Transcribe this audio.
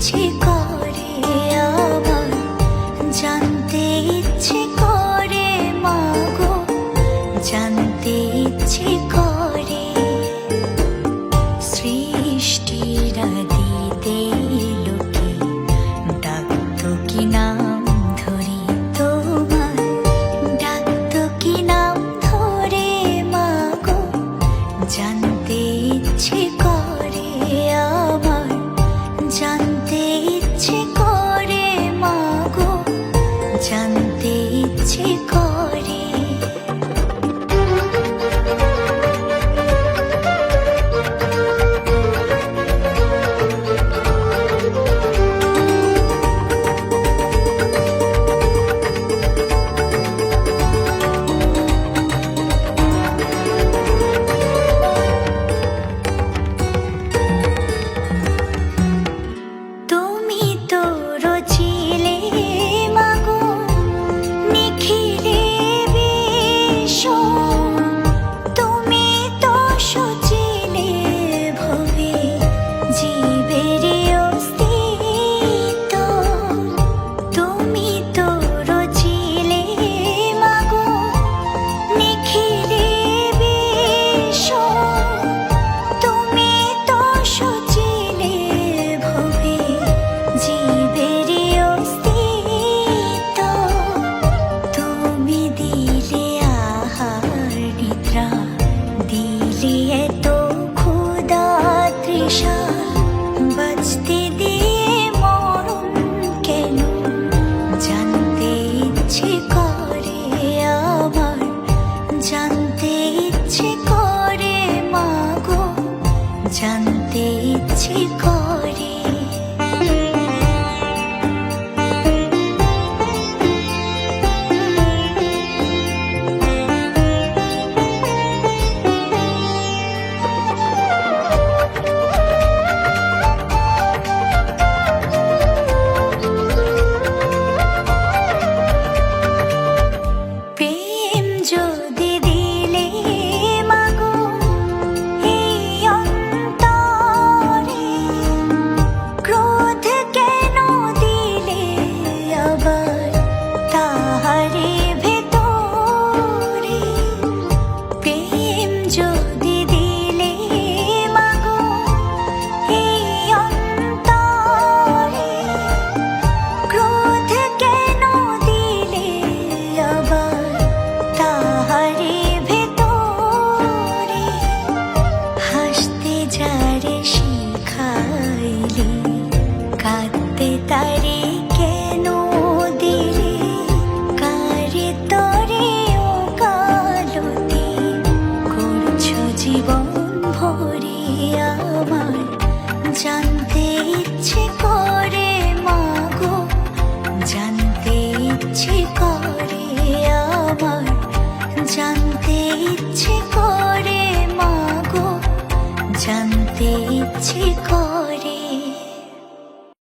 ইচ্ছে জানতে ইচ্ছে করে মাগো জান জানতে ইচ্ছে কর তারে